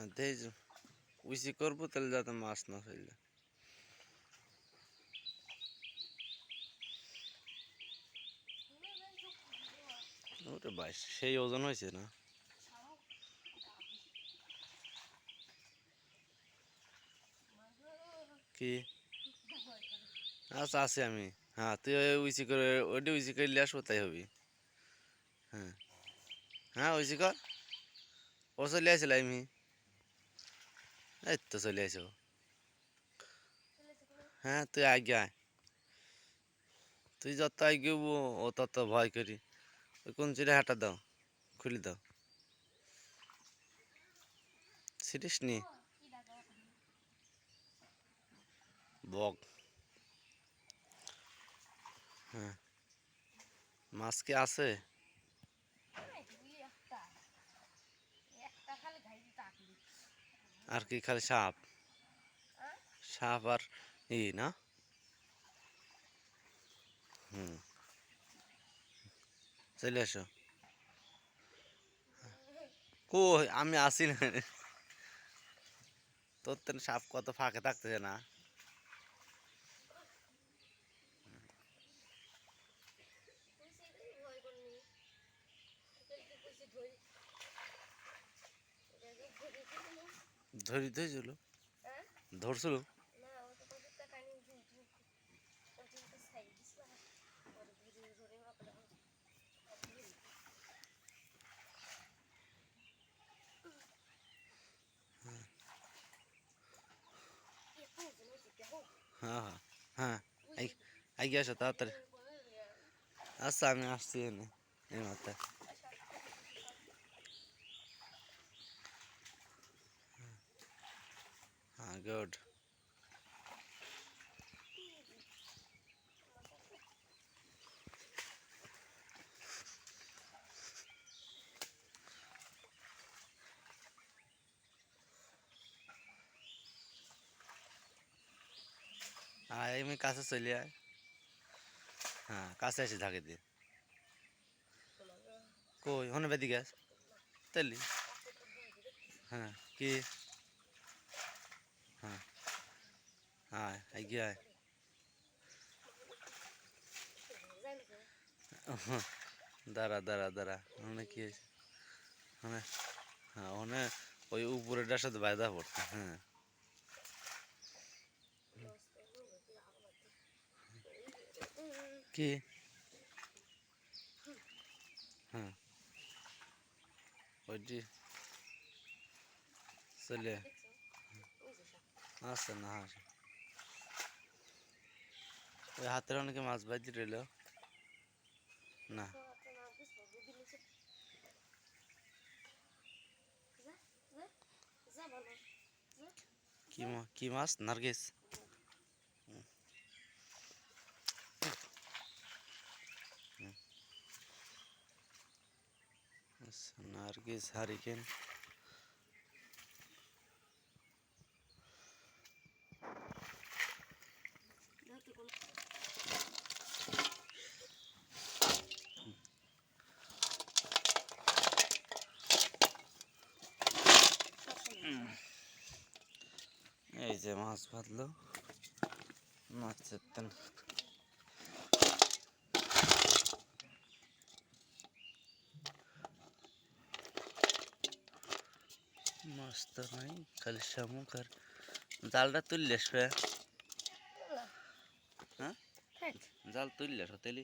হ্যাঁ দেই যে উইসি করব তাহলে যাতে মাছ না ফেললে ওটা বাইশ সেই ওজন হয়েছে না কি আচ্ছা আছি আমি হ্যাঁ তুই ওই উইসি করে ওইটা উইসি করলে আসব তাই হবি হ্যাঁ হ্যাঁ উইসি কর ও চলে আসলে আমি এই তো চলে আসো হ্যাঁ তুই আগে আয়। তুই যত আগে ও তত ভয় করি। ওই কোন চিড়ে হাঁটা দাও, খুলে দাও। সিরিস নি? বক। হ্যাঁ। মাছ কি আছে? আর কি খালি সাপ? সাপ আর ই, না? হুম। চলে আসো কই, আমি আসি না। তোর তো সাপ কত ফাঁকে থাকতেছে না। ধরি? ধরেছিল? ধরছিল? হ্যাঁ হ্যাঁ হ্যাঁ আই- আসো তাড়াতাড়ি। আচ্ছা আমি আসছি এনে এই মাথায় হ্যাঁ গুড আয় আমি কাছে চলে আয় হ্যাঁ কাছে এসে ঝাঁকে দিয়ে কই হনে বেদি গ্যাস তাইলি হ্যাঁ কি হ্যাঁ আয় আগে আয় দাঁড়া দাঁড়া দাঁড়া ওখানে কি হয়েছে ওখানে হ্যাঁ ওখানে ওই উপরেটার সাথে বায়দা পড়ছে হ্যাঁ কি হ্যাঁ ওইটি চলে আচ্ছা না আসে ওই হাতের অনেকে মাছ বাজি রইল। না। কি কি মাছ? নার্গিস। আচ্ছা, নার্গিস হারিকেন। এই যে মাছ বাঁধলো মাছের তেন মাছ তো নাই খালি শামুক আর জালটা তুললে হ্যাঁ? জাল তুললে তাহলে